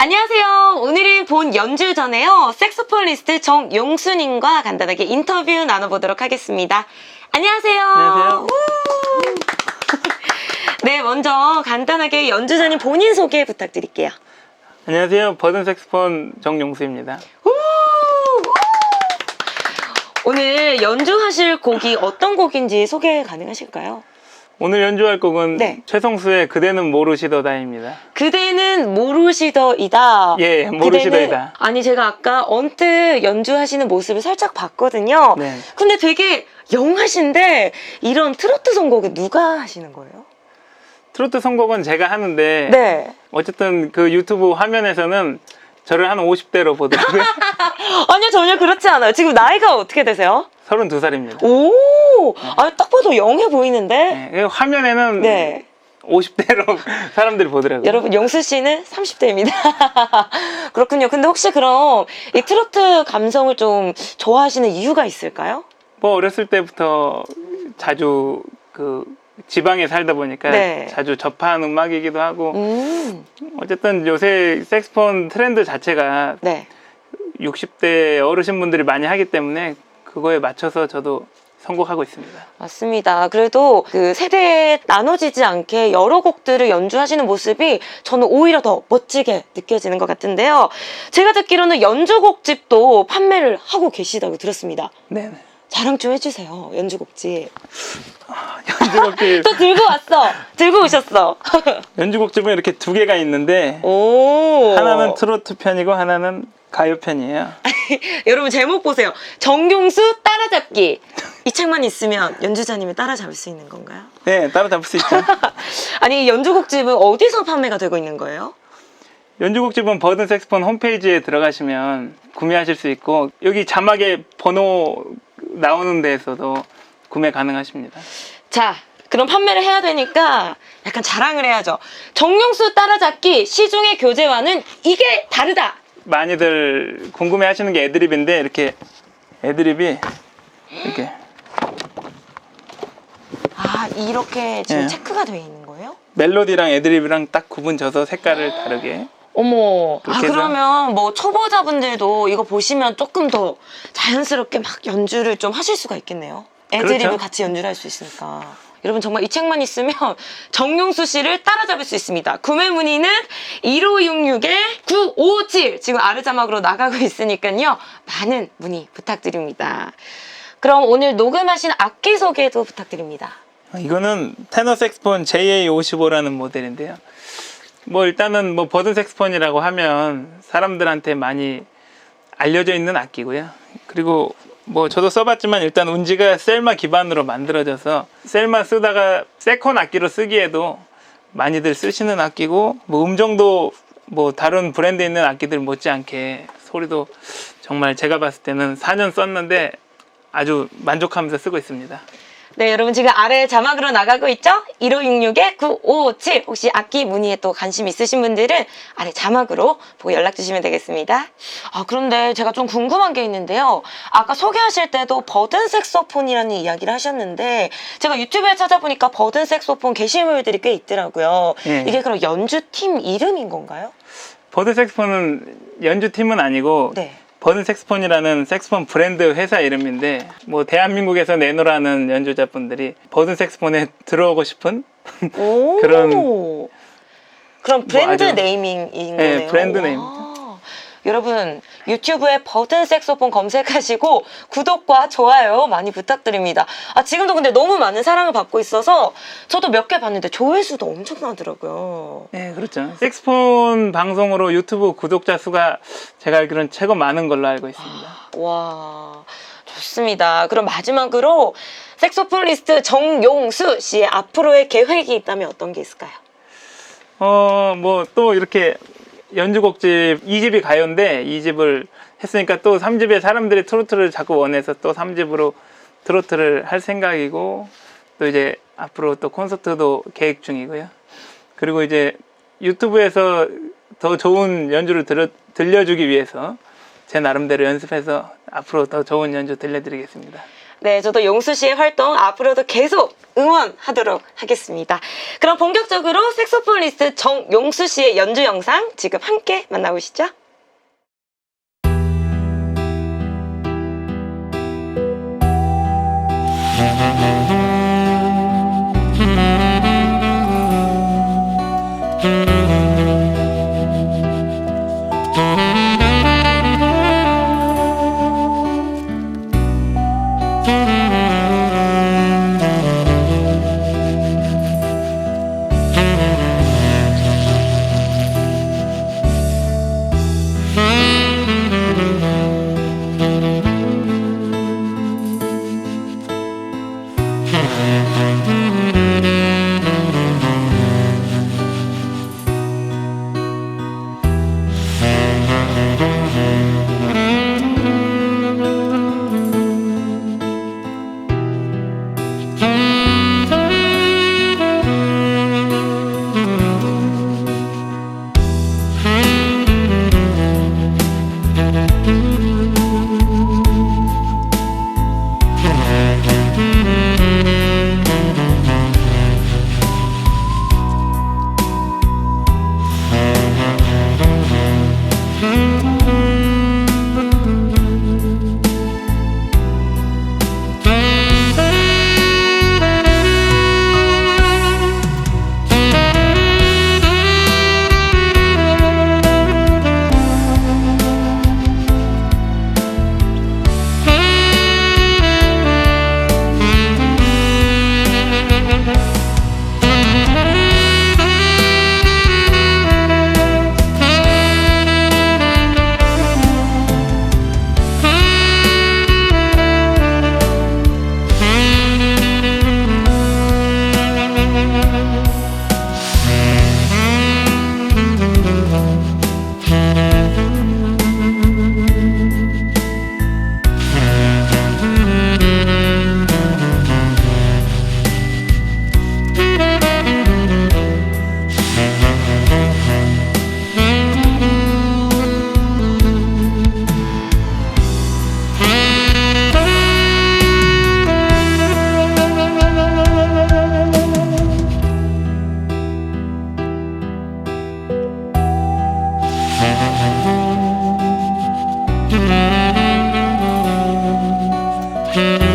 안녕하세요. 오늘은 본 연주 전에요. 색소폴리스트 정용수님과 간단하게 인터뷰 나눠보도록 하겠습니다. 안녕하세요. 안녕하세요. 우! 네, 먼저 간단하게 연주자님 본인 소개 부탁드릴게요. 안녕하세요. 버든 색스폰 정용수입니다. 우! 오늘 연주하실 곡이 어떤 곡인지 소개 가능하실까요? 오늘 연주할 곡은 네. 최성수의 그대는 모르시더다입니다. 그대는 모르시더이다. 예, 모르시더이다. 그대는- 아니 제가 아까 언뜻 연주하시는 모습을 살짝 봤거든요. 네. 근데 되게 영하신데 이런 트로트 선곡은 누가 하시는 거예요? 트로트 선곡은 제가 하는데 네. 어쨌든 그 유튜브 화면에서는 저를 한 50대로 보더라고요. 아니요 전혀 그렇지 않아요. 지금 나이가 어떻게 되세요? 32살입니다. 오, 아, 딱 봐도 영해 보이는데. 네, 화면에는 네. 50대로 사람들이 보더라고요. 여러분 영수 씨는 30대입니다. 그렇군요. 근데 혹시 그럼 이 트로트 감성을 좀 좋아하시는 이유가 있을까요? 뭐 어렸을 때부터 자주 그 지방에 살다 보니까 네. 자주 접한 음악이기도 하고 음, 어쨌든 요새 색스폰 트렌드 자체가 네. 60대 어르신분들이 많이 하기 때문에 그거에 맞춰서 저도 선곡하고 있습니다. 맞습니다. 그래도 그 세대에 나눠지지 않게 여러 곡들을 연주하시는 모습이 저는 오히려 더 멋지게 느껴지는 것 같은데요. 제가 듣기로는 연주곡집도 판매를 하고 계시다고 들었습니다. 네. 자랑 좀 해주세요. 연주곡집. 연주곡집 또 들고 왔어. 들고 오셨어. 연주곡집은 이렇게 두 개가 있는데 오. 하나는 트로트 편이고 하나는 가요 편이에요. 여러분 제목 보세요. 정용수 따라잡기. 이 책만 있으면 연주자님이 따라잡을 수 있는 건가요? 네, 따라잡을 수 있죠. 아니 연주곡집은 어디서 판매가 되고 있는 거예요? 연주곡집은 버든 색스폰 홈페이지에 들어가시면 구매하실 수 있고 여기 자막에 번호 나오는 데에서도 구매 가능하십니다. 자, 그럼 판매를 해야 되니까 약간 자랑을 해야죠. 정용수 따라잡기 시중의 교재와는 이게 다르다. 많이들 궁금해 하시는 게 애드립인데 이렇게 애드립이 이렇게 아, 이렇게 지금 예. 체크가 되어 있는 거예요? 멜로디랑 애드립이랑 딱 구분 져서 색깔을 다르게 어머. 아, 그렇게 해서? 그러면 뭐 초보자분들도 이거 보시면 조금 더 자연스럽게 막 연주를 좀 하실 수가 있겠네요. 애드립을 그렇죠. 같이 연주를 할 수 있으니까. 여러분 정말 이 책만 있으면 정용수 씨를 따라잡을 수 있습니다. 구매 문의는 1566-9557 지금 아래 자막으로 나가고 있으니까요. 많은 문의 부탁드립니다. 그럼 오늘 녹음하신 악기 소개도 부탁드립니다. 이거는 테너 색스폰 JA55라는 모델인데요. 뭐 일단은 뭐 버든 색스폰이라고 하면 사람들한테 많이 알려져 있는 악기고요. 그리고 뭐 저도 써봤지만 일단 운지가 셀마 기반으로 만들어져서 셀마 쓰다가 세컨 악기로 쓰기에도 많이들 쓰시는 악기고 뭐 음정도 뭐 다른 브랜드에 있는 악기들 못지않게 소리도 정말 제가 봤을 때는 4년 썼는데 아주 만족하면서 쓰고 있습니다. 네, 여러분 지금 아래 자막으로 나가고 있죠? 1566-9557 혹시 악기 문의에 또 관심 있으신 분들은 아래 자막으로 보고 연락 주시면 되겠습니다. 아, 그런데 제가 좀 궁금한 게 있는데요. 아까 소개하실 때도 버든 색소폰이라는 이야기를 하셨는데 제가 유튜브에 찾아보니까 버든 색소폰 게시물들이 꽤 있더라고요. 예. 이게 그럼 연주팀 이름인 건가요? 버드 색스폰은 연주팀은 아니고 네. 버드 색스폰이라는 색스폰 브랜드 회사 이름인데 뭐 대한민국에서 내노라는 연주자분들이 버드 색스폰에 들어오고 싶은 오. 그런- 그럼 브랜드 아주- 네이밍인 네, 거네요. 브랜드 와. 네임입니다. 여러분 유튜브에 버든 색소폰 검색하시고 구독과 좋아요 많이 부탁드립니다. 아 지금도 근데 너무 많은 사랑을 받고 있어서 저도 몇 개 봤는데 조회수도 엄청나더라고요. 네 그렇죠 색스폰 방송으로 유튜브 구독자 수가 제가 알기로는 최고 많은 걸로 알고 있습니다 와 좋습니다. 그럼 마지막으로 색소폰리스트 정용수 씨의 앞으로의 계획이 있다면 어떤 게 있을까요? 어 뭐 또 이렇게 연주곡집 2집이 가요인데 2집을 했으니까 또 3집에 사람들이 트로트를 자꾸 원해서 또 3집으로 트로트를 할 생각이고 또 이제 앞으로 또 콘서트도 계획 중이고요. 그리고 이제 유튜브에서 더 좋은 연주를 들려, 들려주기 위해서 제 나름대로 연습해서 앞으로 더 좋은 연주 들려드리겠습니다. 네, 저도 용수 씨의 활동 앞으로도 계속 응원하도록 하겠습니다. 그럼 본격적으로 색소폰 리스트 정용수 씨의 연주 영상 지금 함께 만나보시죠. Mm-hmm.